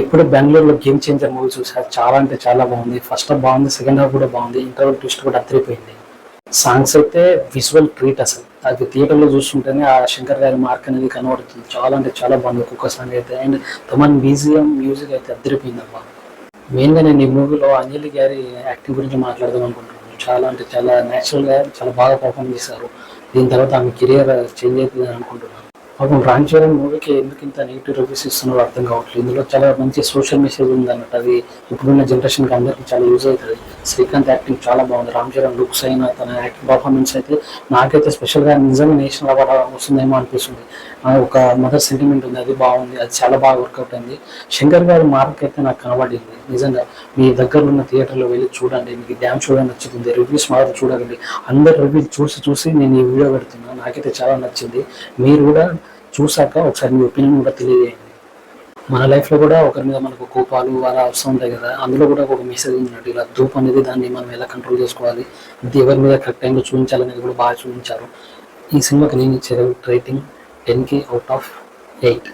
ఇప్పుడు బెంగళూరులో game changer movie చూసారు. చాలా అంటే చాలా బాగుంది. ఫస్ట్ హాఫ్ బాగుంది సెకండ్ హాఫ్ కూడా బాగుంది. ఇంటర్వల్ ట్విస్ట్ కూడా అద్దరిపోయింది. సాంగ్స్ అయితే విజువల్ ట్రీట్ అసలు. అది థియేటర్లో చూస్తుంటేనే ఆ శంకర్ గారి మార్క్ అనేది కనబడుతుంది. చాలా అంటే చాలా బాగుంది ఒక్కొక్క సాంగ్ అయితే. అండ్ తమన్ మ్యూజియం మ్యూజిక్ అయితే అద్దరిపోయింది అమ్మా మెయిన్గా నేను ఈ మూవీలో అంజలి గారి యాక్టింగ్ గురించి మాట్లాడదాం అనుకుంటున్నాను. చాలా అంటే చాలా న్యాచురల్గా చాలా బాగా పర్ఫామ్ చేశారు. దీని తర్వాత ఆమె కెరియర్ చేంజ్ అవుతుంది అని అనుకుంటున్నాను. పాపం రామ్ చరణ్ మూవీకి ఎందుకు ఇంత నెగిటివ్ రివ్యూస్ ఇస్తున్నారో అర్థం కావట్లేదు. ఇందులో చాలా మంచి సోషల్ మెసేజ్ ఉంది అన్నట్టు అది ఇప్పుడున్న జనరేషన్కి అందరికీ చాలా యూజ్ అవుతుంది. శ్రీకాంత్ యాక్టింగ్ చాలా బాగుంది. రామ్ చరణ్ లుక్స్ అయినా తన యాక్టింగ్ పర్ఫార్మెన్స్ అయితే నాకైతే స్పెషల్గా నిజంగా నేషనల్ అవార్డు వస్తుందేమో అనిపిస్తుంది. ఒక మదర్ సెంటిమెంట్ ఉంది అది బాగుంది అది చాలా బాగా వర్కౌట్ అయింది. శంకర్ గారి మార్క్ అయితే నాకు కనబడింది. నిజంగా మీ దగ్గర ఉన్న థియేటర్లో వెళ్ళి చూడండి మీకు డ్యామ్ చూడండి నచ్చుతుంది. రివ్యూస్ మాత్రం చూడకండి అందరు రివ్యూస్ చూసి చూసి నేను ఈ వీడియో పెడుతున్నాను నాకైతే చాలా నచ్చింది. మీరు కూడా చూసాక ఒకసారి మీ ఒపీనియన్ కూడా తెలియజేయండి. మన లైఫ్లో కూడా ఒకరి మీద మనకు కోపాలు అలా వస్తూ ఉంటాయి కదా. అందులో కూడా ఒక మెసేజ్ ఉన్నట్టు ఇలా ధూప్ అనేది దాన్ని మనం ఎలా కంట్రోల్ చేసుకోవాలి? ఇది ఎవరి మీద కరెక్ట్ టైంలో చూపించాలనేది కూడా బాగా చూపించారు. ఈ సినిమాకి నేను ఇచ్చే రేటింగ్ టెన్కి అవుట్ ఆఫ్ ఎయిట్